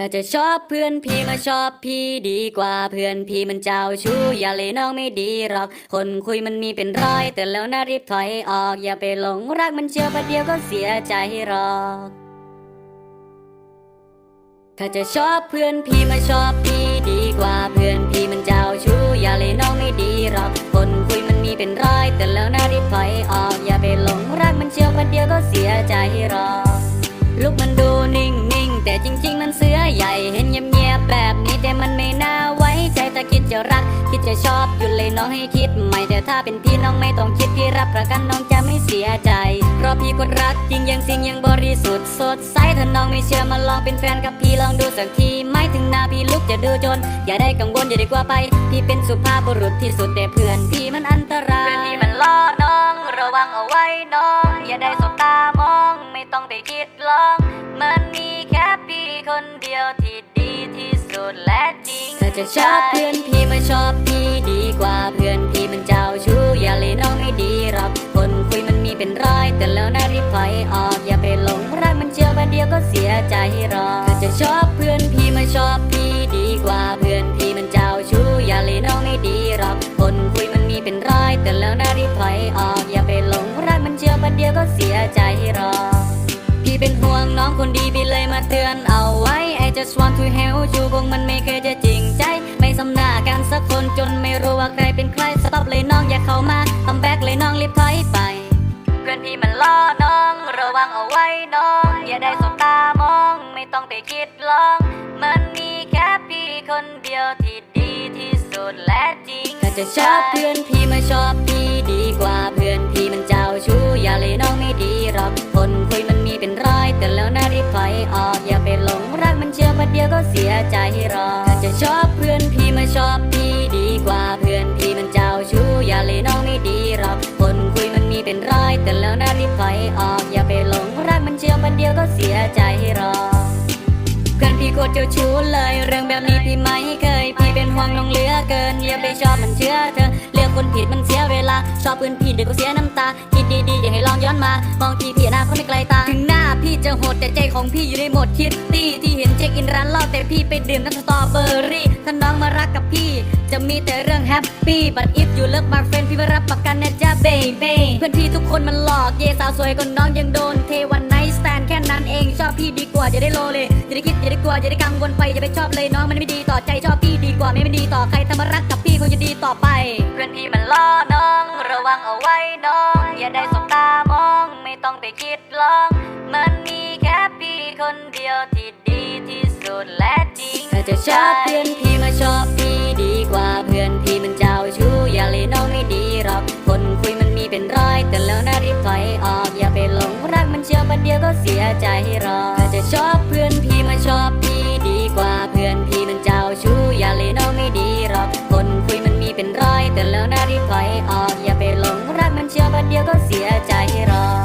ถ้าจะชอบเพื่อนพี่มาชอบพี่ดีกว่าเพื่อนพี่มันเจ้าชู้อย่าเลยน้องไม่ดีหรอก คนคุยมันมีเป็นร้อยแต่แล้วน่ารีบถอยออก อย่าไปหลงรักมันเชื่อประเดียวก็เสียใจหรอกถ้าจะชอบเพื่อนพี่มาชอบพี่ดีกว่าเพื่อนพี่มันเจ้าชู้อย่าเลยน้องไม่ดีหรอก คนคุยมันมีเป็นร้อยแต่แล้วน่ารีบถอยออก อย่าไปหลงรักมันเชื่อประเดียวก็เสียใจหรอกลูกมันดูนิ่งๆแต่จริง จะชอบอยู่เลยน้องให้คิดใหม่แต่ถ้าเป็นพี่น้องไม่ต้องคิดพี่รับประกันน้องจะไม่เสียใจ เพราะพี่คนรักจริงยังสิ่งยังบริสุทธิ์สดใสถ้าน้องไม่เชื่อมาลองเป็นแฟนกับพี่ลองดูสักทีไม่ถึงหน้าพี่ลุกจะดูจน อย่าได้กังวลอย่าไดีกว่าไป พี่เป็นสุภาพบุรุษที่สุดแต่เพื่อนพี่มันอันตรายเพื่อนพี่มันล่อน้อง ระวังเอาไว้น้อง อย่าได้สบตามอง ไม่ต้องไปคิดลอง มันมีแค่พี่คนเดียวที่ดีที่ สุดและจริงถ้าจะชอบเพื่อนพี่มาชอบพี่ดีกว่าเพื่อนพี่มันเจ้าชู้อย่าเลยน้องไม่ดีหรอกคนคุยมันมีเป็นร้อยแต่แล้วน่ารีบถอยออกอย่าไปหลงรักมันเชื่อวันเดียวก็เสียใจหรอกถ้าจะชอบเพื่อนพี่มาชอบพี่ดีกว่าเพื่อนพี่มันเจ้าชู้อย่าเลยน้องไม่ดีหรอกคนคุยมันมีเป็นร้อยแต่แล้วน่ารีบถอยออกอย่าไปหลงรักมันเชื่อวันเดียวก็เสียใจหรอพี่เป็นห่วงน้องคนดีพี่เลยมาเตือนเอา just want to help you คงมันไม่เคยจะจริงใจ ไม่สำหน้ากันสักคนจนไม่รู้ว่าใครเป็นใครสต็อปเลยน้องอย่าเข้ามาทำแบกเลยน้องรีบถอยไป เพื่อนพี่มันล่อน้อง ระวังเอาไว้น้อง อย่าได้สบตามอง ไม่ต้องไปคิดลอง มันมีแค่พี่คนเดียวที่ดีที่สุดและจริงถ้าจะชอบเพื่อนพี่มาชอบพี่ดีกว่าเพื่อนพี่มันเจ้าชู้อย่าเลยน้องไม่ดีหรอกคนคุย เป็นร้อยแต่แล้วน่ารีบถอยออก อย่าไปหลงรักมันเชื่อประเดียวก็เสียใจหรอกเพื่อนพี่โคตรเจ้าชู้เลย เรื่องแบบนี้พี่ไม่เคย พี่เป็นห่วงน้องเหลือเกิน อย่าไปชอบมันเชื่อเธอเลือกคนผิดมันเสียเวลา ชอบเพื่อนพี่เดี๋ยวก็เสียน้ำตาคิดดีๆอย่าให้ลองย้อนมามองทีพี่อนาคตไม่ไกลตาถึงหน้าพี่จะโหดแต่ใจของพี่อยู่ในโหมดคิดตี้ที่เห็นเช็คอินร้านเหล้าแต่พี่ไปดื่มน้ำสตรอเบอรี่ถ้าน้องมารักกับพี่ จะมีแต่เรื่องแฮปปี้ but if you love my friend พี่ไม่รัก อกเยสาวสวยกว่าน้องยังโดน เทวันไนท์สแตนแค่นั้นเองชอบพี่ดีกว่าจะได้โลเลยจะได้คิดจะได้กลัวจะได้กังวลไปอย่าไปชอบเลยน้องมันไม่ดีต่อใจชอบพี่ดีกว่าไม่ไม่ดีต่อใครถ้ามารักกับพี่คงจะดีต่อไปเพื่อนพี่มันล่อน้อง ระวังเอาไว้น้อง อย่าได้สบตามอง ไม่ต้องไปคิดลอง มันมีแค่พี่คนเดียวที่ดีที่สุดและจริงถ้าจะชอบเพื่อนพี่ รักมันเดียวก็เสียใจหรอกถ้าจะชอบเพื่อนพี่มาชอบพี่ดีกว่าเพื่อนพี่มันเจ้าชู้อย่าเลยน้องไม่ดีหรอกคนคุยมันมีเป็นร้อยแต่แล้วน่ารีบถอยออกอย่าไปหลงรักมันเชื่อมันเดียวก็เสียใจรอ